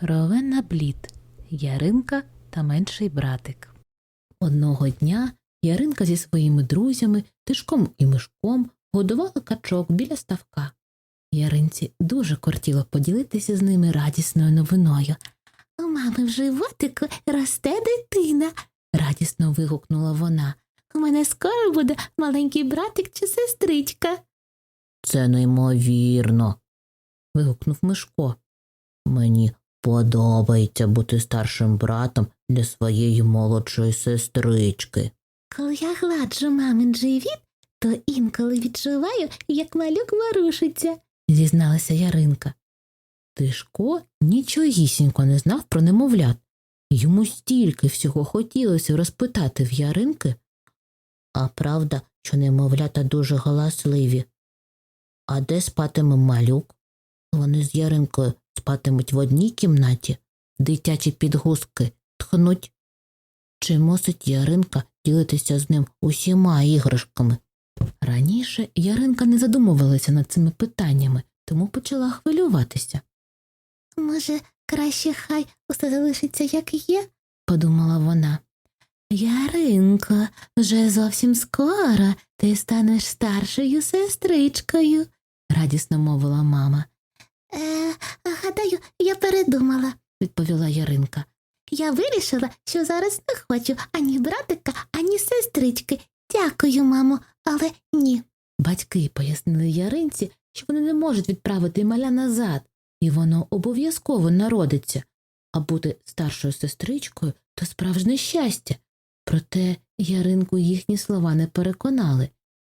Ровенна Блід, Яринка та менший братик. Одного дня Яринка зі своїми друзями, тишком і мишком годувала качок біля ставка. Яринці дуже кортіло поділитися з ними радісною новиною. У мами в животику росте дитина, радісно вигукнула вона. У мене скоро буде маленький братик чи сестричка. Це неймовірно. вигукнув Мишко. Мені подобається бути старшим братом для своєї молодшої сестрички. Коли я гладжу мамин живіт, то інколи відчуваю, як малюк ворушиться, зізналася Яринка. Тишко нічогісінько не знав про немовлят. Йому стільки всього хотілося розпитати в Яринки. А правда, що немовлята дуже галасливі. А де спатиме малюк? Вони з Яринкою спатимуть в одній кімнаті, дитячі підгузки тхнуть. Чи мусить Яринка ділитися з ним усіма іграшками? Раніше Яринка не задумувалася над цими питаннями, тому почала хвилюватися. Може, краще хай усе залишиться, як є, подумала вона. Яринко, вже зовсім скоро ти станеш старшою сестричкою, радісно мовила мама. Е, гадаю, я передумала, відповіла Яринка. Я вирішила, що зараз не хочу ані братика, ані сестрички. Дякую, мамо, але ні. Батьки пояснили Яринці, що вони не можуть відправити маля назад, і воно обов'язково народиться. А бути старшою сестричкою то справжнє щастя. Проте Яринку їхні слова не переконали.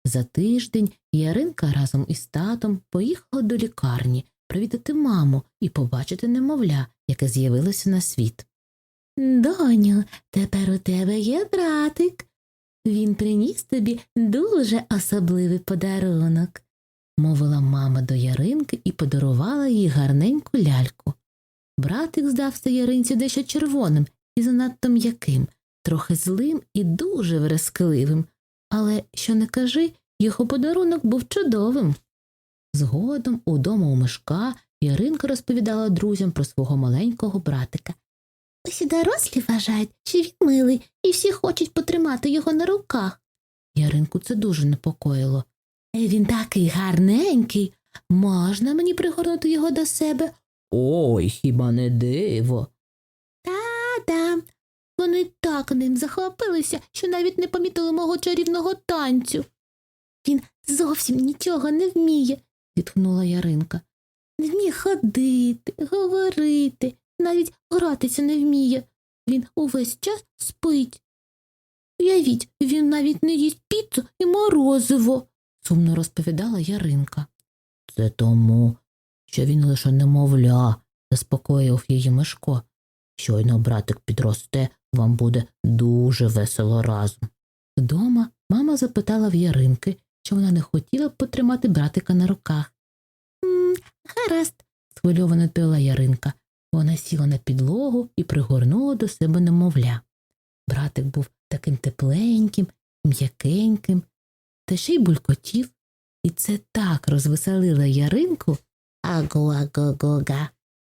За тиждень Яринка разом із татом поїхала до лікарні привітати маму і побачити немовля, яке з'явилося на світ. Доню, тепер у тебе є братик. Він приніс тобі дуже особливий подарунок, мовила мама до Яринки і подарувала їй гарненьку ляльку. Братик здався Яринці дещо червоним і занадто м'яким, трохи злим і дуже верескливим, але, що не кажи, його подарунок був чудовим. Згодом удома у мишка Яринка розповідала друзям про свого маленького братика. Усі дорослі вважають, що він милий, і всі хочуть потримати його на руках. Яринку це дуже непокоїло. «Е, Він такий гарненький. Можна мені пригорнути його до себе? Ой, хіба не диво. Та-да. Вони так ним захопилися, що навіть не помітили мого чарівного танцю. Він зовсім нічого не вміє, відхнула Яринка. Не вміє ходити, говорити, навіть гратися не вміє. Він увесь час спить. Уявіть, він навіть не їсть піцу і морозиво, сумно розповідала Яринка. Це тому, що він лише немовля, заспокоїв її Мишко. Щойно братик підросте, вам буде дуже весело разом. Вдома мама запитала в Яринки, чи вона не хотіла б потримати братика на руках. «М, Гаразд, схвильовано відповіла Яринка. Вона сіла на підлогу і пригорнула до себе немовля. Братик був таким тепленьким, м'якеньким, та ще й булькотів, і це так розвеселило Яринку. Агу-агу-гу-га.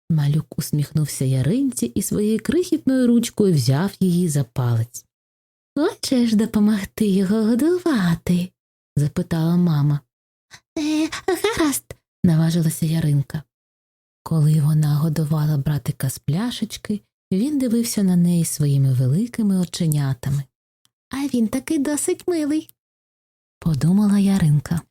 Малюк усміхнувся Яринці і своєю крихітною ручкою взяв її за палець. Хочеш допомогти його годувати? Запитала мама. Е, гаразд, наважилася Яринка. Коли вона годувала братика з пляшечки, він дивився на неї своїми великими оченятами. А він таки досить милий, подумала Яринка.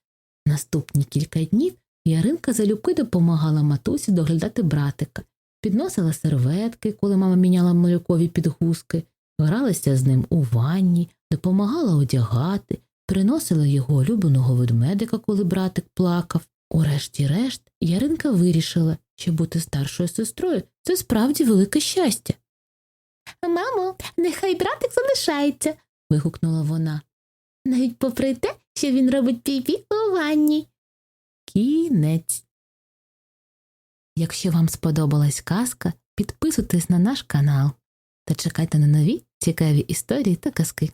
Наступні кілька днів Яринка залюбки допомагала матусі доглядати братика, підносила серветки, коли мама міняла малюкові підгузки, гралася з ним у ванні, допомагала одягати, приносила його улюбленого ведмедика, коли братик плакав. Урешті-решт Яринка вирішила, що бути старшою сестрою це справді велике щастя. Мамо, нехай братик залишається. вигукнула вона. Навіть попри те, що він робить піпі у ванні. Кінець. Якщо вам сподобалась казка, підписуйтесь на наш канал та чекайте на нові цікаві історії та казки.